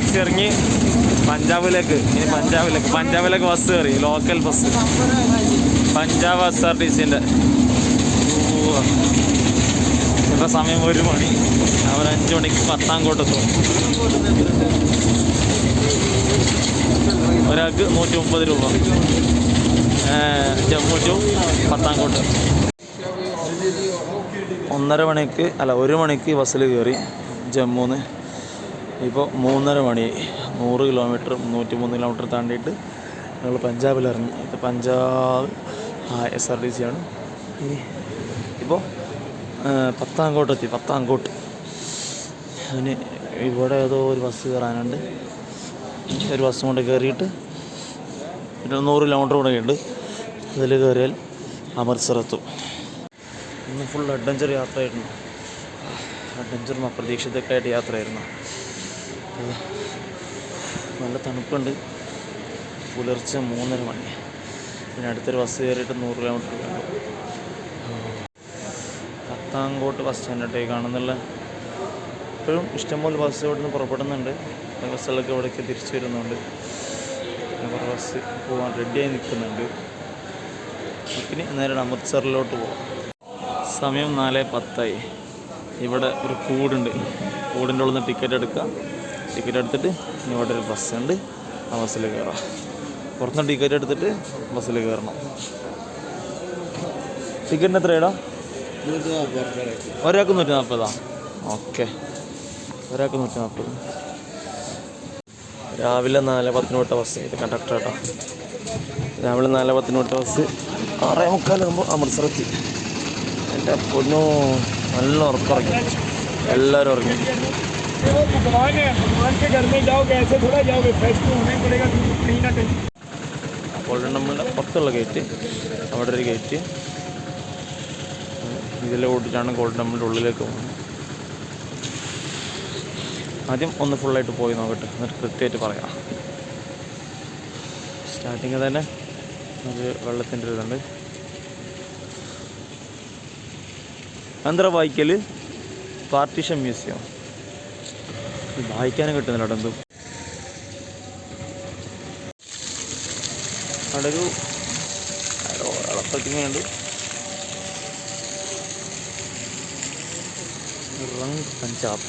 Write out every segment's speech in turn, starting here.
Taxi ഇറങ്ങി പഞ്ചാബിലേക്ക്. ഇനി പഞ്ചാബിലേക്ക്. പഞ്ചാബിലേക്ക് ബസ് കയറി. Local bus Punjab S R T സിന്റെ ഇപ്പം സമയം ഒരു മണി. അവർ അഞ്ച് മണിക്ക് പത്താംകോട്ട് എത്തും ഒരാൾക്ക് നൂറ്റി മുപ്പത് രൂപ ജമ്മു ടു പത്താംകോട്ട്. ഒന്നര മണിക്ക് അല്ല ഒരു മണിക്ക് ബസ്സിൽ കയറി ജമ്മുന്ന് ഇപ്പോൾ മൂന്നര മണി നൂറ് കിലോമീറ്റർ നൂറ്റി മൂന്ന് കിലോമീറ്റർ താണ്ടിയിട്ട് ഞങ്ങൾ പഞ്ചാബിൽ ഇറങ്ങി. ഇത് Punjab S R T C ആണ്. ഇനി ഇപ്പോൾ പത്താംകോട്ട് എത്തി പത്താംകോട്ട്. അതിന് ഇവിടെ ഏതോ ഒരു ബസ് കയറാനുണ്ട്. ഒരു ബസ് കൊണ്ട് കയറിയിട്ട് പിന്നെ നൂറ് കിലോമീറ്റർ കൂടെ ഉണ്ട്. അതിൽ കയറിയാൽ അമൃത്സർ എത്തും ഇന്ന് ഫുൾ അഡ്വഞ്ചർ യാത്രയായിരുന്നു. അഡ്വഞ്ചറും അപ്രതീക്ഷിതമൊക്കെ ആയിട്ട് യാത്രയായിരുന്നു. നല്ല തണുപ്പുണ്ട്. പുലർച്ചെ മൂന്നര മണി. പിന്നെ അടുത്തൊരു ബസ് കയറിയിട്ട് നൂറ് കിലോമീറ്റർ വേണം പത്താംകോട്ട് ബസ് സ്റ്റാൻഡിട്ടേ കാണുന്നില്ല ഇപ്പോഴും ഇഷ്ടംപോലെ ബസ് ഇവിടെ നിന്ന് പുറപ്പെടുന്നുണ്ട്. ബസ്സുകളൊക്കെ ഇവിടേക്ക് തിരിച്ചു വരുന്നുണ്ട്. പിന്നെ കുറേ ബസ് പോകാൻ റെഡിയായി നിൽക്കുന്നുണ്ട്. പിന്നെ നേരെ അമൃത്സറിലോട്ട് പോകാം സമയം നാല് പത്തായി. ഇവിടെ ഒരു കൂടുണ്ട്. കൂടിന്റെ ഉള്ളിൽ നിന്ന് ടിക്കറ്റ് എടുക്കുക ടിക്കറ്റ് എടുത്തിട്ട് ഇവിടെ ഒരു ബസ് ഉണ്ട്. ആ ബസ്സിൽ കയറാം പുറത്തുനിന്ന് ടിക്കറ്റ് എടുത്തിട്ട് ബസ്സിൽ കയറണം ടിക്കറ്റിന് എത്രയാടാ ഒരാൾക്ക് നൂറ്റി നാൽപ്പതാ ഓക്കെ. ഒരാൾക്ക് നൂറ്റി നാൽപ്പത് രാവിലെ നാല് പത്തിന് വിട്ട ബസ് ഇത് കണ്ടക്ടർ കേട്ടോ രാവിലെ നാല് പത്തിന് വിട്ട ബസ് ആറേ മുക്കാലാകുമ്പോൾ അമൃത്സർ എത്തി. എന്റെ പൊന്നു നല്ല ഉറപ്പിറങ്ങി എല്ലാവരും ഉറങ്ങി. भगवान है भगवान के घर में जाओगे ऐसे थोड़ा जाओगे फ्रेश तो होना ही पड़ेगा कहीं ना कहीं ഗോൾഡൻ ടെമ്പിളിൻ്റെ പുറത്തുള്ള ഗേറ്റ് അവിടെ ഒരു ഗേറ്റ് ഇതിലെ ഓടിച്ചാണ് ഗോൾഡൻ ടെമ്പിളിൻ്റെ ഉള്ളിലേക്ക് പോകുന്നത് ആദ്യം ഒന്ന് ഫുള്ളായിട്ട് പോയി നോക്കട്ടെ എന്നിട്ട് കൃത്യമായിട്ട് പറയാം സ്റ്റാർട്ടിങ് തന്നെ ഒരു വെള്ളത്തിൻ്റെ ഒരു ഇതുണ്ട് എന്താ വായിക്കൽ പാർട്ടീഷൻ മ്യൂസിയം വായിക്കാനും കിട്ടുന്നില്ല അവിടെ എന്തും. അവിടെ ഒരു പ്രതിമയുണ്ട് റങ് പഞ്ചാബ്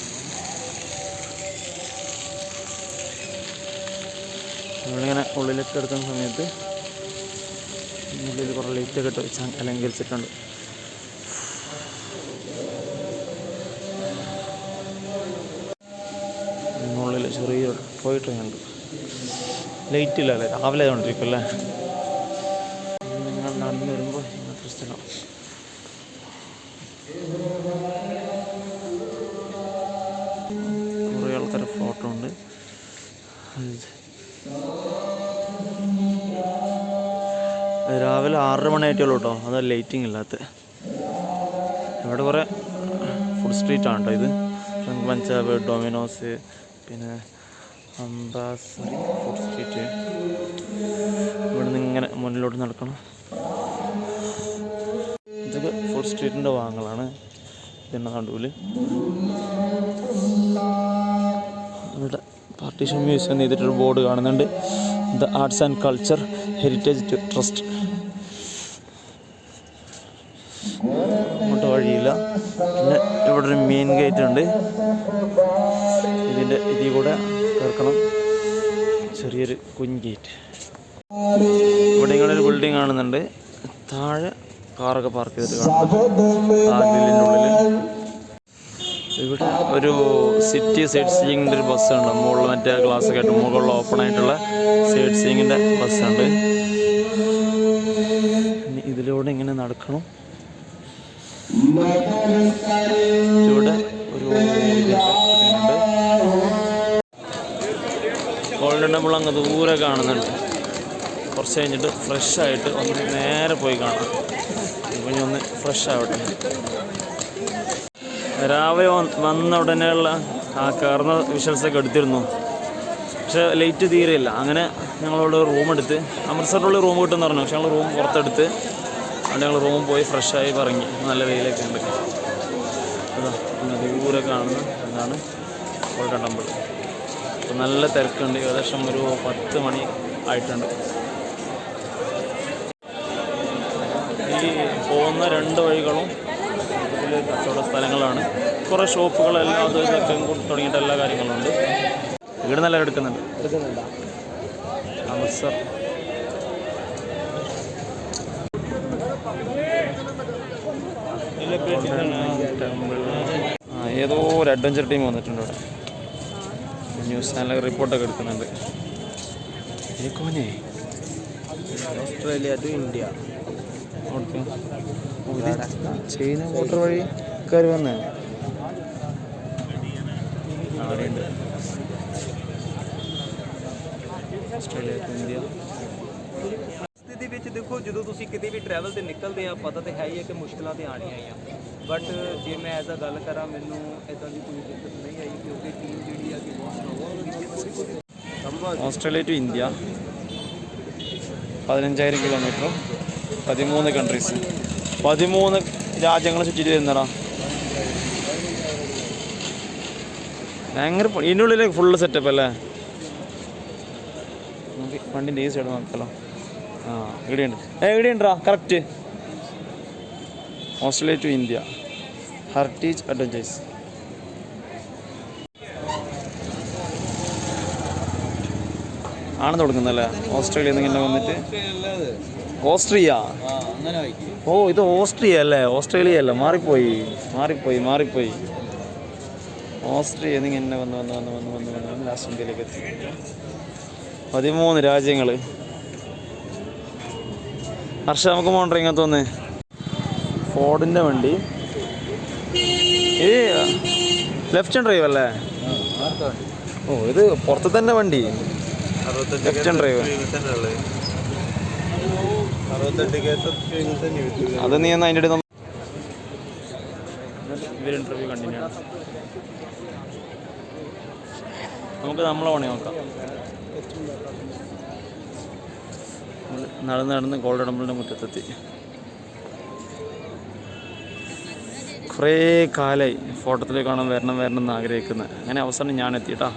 നമ്മളിങ്ങനെ ഉള്ളിലൊക്കെ എടുക്കുന്ന സമയത്ത് ഉള്ളിൽ കുറേ ലൈറ്റൊക്കെ ഇട്ട് അലങ്കരിച്ചിട്ടുണ്ട്. ടോയ് ലേറ്റ് ലൈറ്റ് ഇല്ല അല്ലേ? രാവിലെ ആയതുകൊണ്ടിരിക്കും അല്ലേ നിങ്ങൾ നടന്നു വരുമ്പോൾ ഇങ്ങനത്തെ സ്ഥലം കുറേ ആൾക്കാരെ ഫോട്ടോ ഉണ്ട്. രാവിലെ ആറര മണി ആയിട്ടുള്ളൂ കേട്ടോ. അതാ ലൈറ്റിംഗ് ഇല്ലാത്ത. ഇവിടെ കുറേ ഫുഡ് സ്ട്രീറ്റ് ആണ് കേട്ടോ ഇത്. പഞ്ചാബ് ഡൊമിനോസ് പിന്നെ അംബാസറി ഫുഡ് സ്ട്രീറ്റ് ഇവിടെ നിന്ന് ഇങ്ങനെ മുന്നിലോട്ട് നടക്കണം. ഇതൊക്കെ ഫുഡ് സ്ട്രീറ്റിന്റെ ഭാഗങ്ങളാണ്. ഇതിന്റെ നടുവിൽ ഇവിടെ പാർട്ടീഷൻ മ്യൂസിയം ചെയ്തിട്ടൊരു ബോർഡ് കാണുന്നുണ്ട്. The arts and culture heritage trust അങ്ങോട്ട് വഴിയില്ല. പിന്നെ ഇവിടെ ഒരു മെയിൻ ഗേറ്റ് ഉണ്ട്. ഇതിന്റെ ഇതിൽ കൂടെ കേൾക്കണം ചെറിയൊരു കുഞ്ചേറ്റ് ഇവിടെ ഇങ്ങനൊരു ബിൽഡിംഗ് കാണുന്നുണ്ട്. താഴെ കാറൊക്കെ പാർക്ക് ചെയ്തിട്ട് കാണുന്നുണ്ട്. ഇവിടെ ഒരു സിറ്റി സൈഡ് സീയിങ്ങിന്റെ ഒരു ബസ്സുണ്ട് മുകളിൽ മറ്റേ ഗ്ലാസ് ഒക്കെ ആയിട്ട് മുകളിൽ ഓപ്പൺ ആയിട്ടുള്ള സൈഡ് സീയിങ്ങിന്റെ ബസ്സുണ്ട് ഇതിലൂടെ ഇങ്ങനെ നടക്കണം. ഇവിടെ ഒരു ഗോൾഡൻ ടെമ്പിൾ അങ്ങ് ദൂരെ കാണുന്നുണ്ട്. കുറച്ച് കഴിഞ്ഞിട്ട് ഫ്രഷ് ആയിട്ട് ഒന്ന് നേരെ പോയി കാണാം. ഇപ്പം ഒന്ന് ഫ്രഷ് ആവട്ടെ. രാവിലെ വന്ന് ഉടനെയുള്ള ആ കയറുന്ന വിഷ്വൽസൊക്കെ എടുത്തിരുന്നു. പക്ഷേ ലൈറ്റ് തീരെയില്ല. അങ്ങനെ ഞങ്ങളോട് റൂം എടുത്ത് അമൃത്സറിലുള്ള റൂം കിട്ടുമെന്ന് പറഞ്ഞു. പക്ഷെ ഞങ്ങൾ റൂം പുറത്തെടുത്ത് അവിടെ ഞങ്ങൾ റൂം പോയി ഫ്രഷായി പറഞ്ഞ്. നല്ല വെയിലൊക്കെ ഉണ്ട്. അതാ ദൂരെ കാണുന്ന അതാണ് ഗോൾഡൻ ടെമ്പിൾ. നല്ല തിരക്കുണ്ട്. ഏകദേശം ഒരു പത്ത് മണി ആയിട്ടുണ്ട്. ഈ പോകുന്ന രണ്ട് വഴികളും ഇതിൽ കച്ചവട സ്ഥലങ്ങളാണ്. കുറേ ഷോപ്പുകളെല്ലാം അത് ഇതൊക്കെ തുടങ്ങിയിട്ട് എല്ലാ കാര്യങ്ങളും ഉണ്ട്. ഇവിടെ നല്ല എടുക്കുന്നുണ്ട്. അമൃത്സർ ടെമ്പിൾ ഏതോ ഒരു അഡ്വഞ്ചർ ടീം വന്നിട്ടുണ്ട് ഇവിടെ ന്യൂസ് ചാനലൊക്കെ റിപ്പോർട്ടൊക്കെ എടുക്കുന്നുണ്ട്. Australia to India. China border വഴി കയറി വന്നേ. Australia to India. ਵਿੱਚ ਦੇਖੋ ਜਦੋਂ ਤੁਸੀਂ ਕਿਤੇ ਵੀ ਟਰੈਵਲ ਤੇ ਨਿਕਲਦੇ ਆ ਪਤਾ ਤੇ ਹੈ ਹੀ ਹੈ ਕਿ ਮੁਸ਼ਕਲਾਂ ਤੇ ਆਣੀਆਂ ਹੀ ਆ ਬਟ ਜੇ ਮੈਂ ਐਜ਼ ਅ ਗੱਲ ਕਰਾਂ ਮੈਨੂੰ ਇਦਾਂ ਦੀ ਕੋਈ ਦਿੱਕਤ ਨਹੀਂ ਆਈ ਕਿਉਂਕਿ ਟੀਮ ਜਿਹੜੀ ਆ ਕਿ ਬਹੁਤ ਸਟਰੋਂਗ ਥੋੜੀ ਥੋੜੀ ഓസ്ട്രേലിയ ടു ഇന്ത്യ പതിനഞ്ചായിരം കിലോമീറ്ററും പതിമൂന്ന് കൺട്രീസ് പതിമൂന്ന് രാജ്യങ്ങൾ ചുറ്റിട്ട് വരുന്നടാ ഭയങ്കര പ- ഇതിൻ്റെ ഉള്ളിൽ ഫുള്ള് സെറ്റപ്പ് അല്ലേ നമുക്ക് വണ്ടിൻ്റെ ഈ സൈഡ് നോക്കാലോ ആ ഇവിടെയുണ്ട്. ഏ ഇവിടെയുണ്ടാ? Correct Australia to India heritage adventures ആണ് തുടങ്ങുന്നല്ലേ ഓസ്ട്രേലിയയിൽ നിന്ന് ഇങ്ങനെ വന്നിട്ട്. ഓസ്ട്രിയ ഓ ഇത് ഓസ്ട്രിയ അല്ലേ? ഓസ്ട്രേലിയ അല്ല? മാറിപ്പോയി. മാറിപ്പോയി മാറിപ്പോയി. ഓസ്ട്രിയ വന്ന് വന്ന് വന്ന് വന്ന് വന്ന് വന്ന് വന്ന് ലാസ്റ്റ് ഇന്ത്യയിലേക്ക് എത്തി. പതിമൂന്ന് രാജ്യങ്ങൾ ഹർഷ നമുക്ക് മോണ്ടറിങ്ങ തോന്നേ ഫോർഡിന്റെ വണ്ടി. ഈ ലെഫ്റ്റ് ഹാൻഡ് ഡ്രൈവ് അല്ലേ? ഓ ഇത് പുറത്ത് തന്നെ വണ്ടി ലെഫ്റ്റ് ഹാൻഡ് ഡ്രൈവ് അത് നീ എന്നാ അതിന്റെ ഇന്റർവ്യൂ കണ്ടിന്യൂ നമുക്ക് നമ്മളെ പണി നോക്കാം. നടന്ന് നടന്ന് ഗോൾഡൻ ടെമ്പിളിന്റെ മുറ്റത്തെത്തി. കുറേ കാലമായി ഫോട്ടോത്തിൽ കാണാൻ വരണം വരണം എന്ന് ആഗ്രഹിക്കുന്നത് അങ്ങനെ അവസാനം ഞാൻ എത്തിയിട്ടാ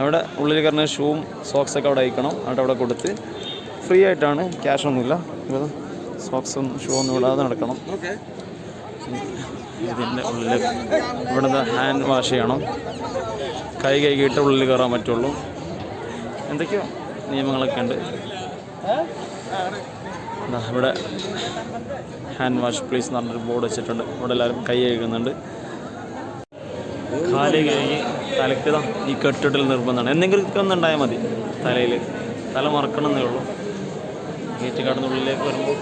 അവിടെ ഉള്ളിൽ കയറുന്ന ഷൂവും സോക്സൊക്കെ അവിടെ അയക്കണം. അവിടെ അവിടെ കൊടുത്ത് ഫ്രീ ആയിട്ടാണ്. ക്യാഷ് ഒന്നുമില്ല. സോക്സും ഷൂ ഒന്നും ഇടാതെ നടക്കണം. ഇതിന്റെ ഉള്ളിൽ ഇവിടുന്ന് ഹാൻഡ് വാഷ് ചെയ്യണം. കൈ കൈകിട്ട് ഉള്ളിൽ കയറാൻ പറ്റുള്ളൂ. എന്തൊക്കെയോ നിയമങ്ങളൊക്കെ ഉണ്ട്. ഇവിടെ ഹാൻഡ് വാഷ് പ്ലീസ് എന്ന് പറഞ്ഞൊരു ബോർഡ് വെച്ചിട്ടുണ്ട്. ഇവിടെ എല്ലാവരും കൈ കഴുകുന്നുണ്ട്. കാൽ കഴുകി തലയ്ക്ക് ഈ കെട്ടിടൽ നിർബന്ധമാണ്. എന്തെങ്കിലും ഒന്നുണ്ടായാൽ മതി തലയിൽ തല മറക്കണമെന്നേ ഉള്ളൂ. ഗേറ്റ് കടന്നുള്ളിലേക്ക് വരുമ്പോൾ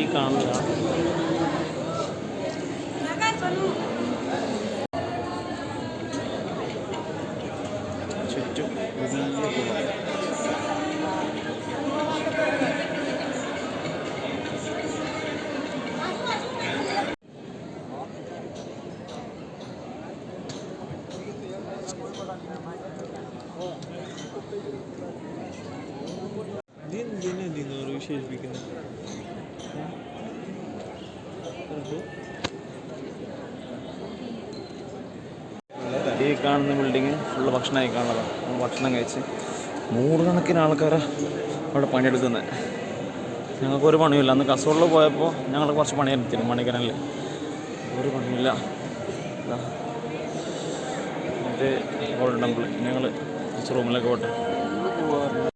ഈ കാണുന്നതാണ് দিন দিনে দিন আরও শেষ বিকেল ഈ കാണുന്ന ബിൽഡിങ് ഫുള്ള് ഭക്ഷണമായി കാണുന്നതാണ് നമ്മൾ ഭക്ഷണം കഴിച്ച് നൂറുകണക്കിന് ആൾക്കാർ അവിടെ പണിയെടുക്കുന്നത് ഞങ്ങൾക്കൊരു പണിയില്ല അന്ന് കസോളിൽ പോയപ്പോൾ ഞങ്ങൾ കുറച്ച് പണിയെടുത്തിരുന്നു മണിക്കരനിൽ ഒരു പണിയില്ല ഇതാ. ടെമ്പിൾ ഞങ്ങൾ റൂമിലേക്ക് പോട്ടെ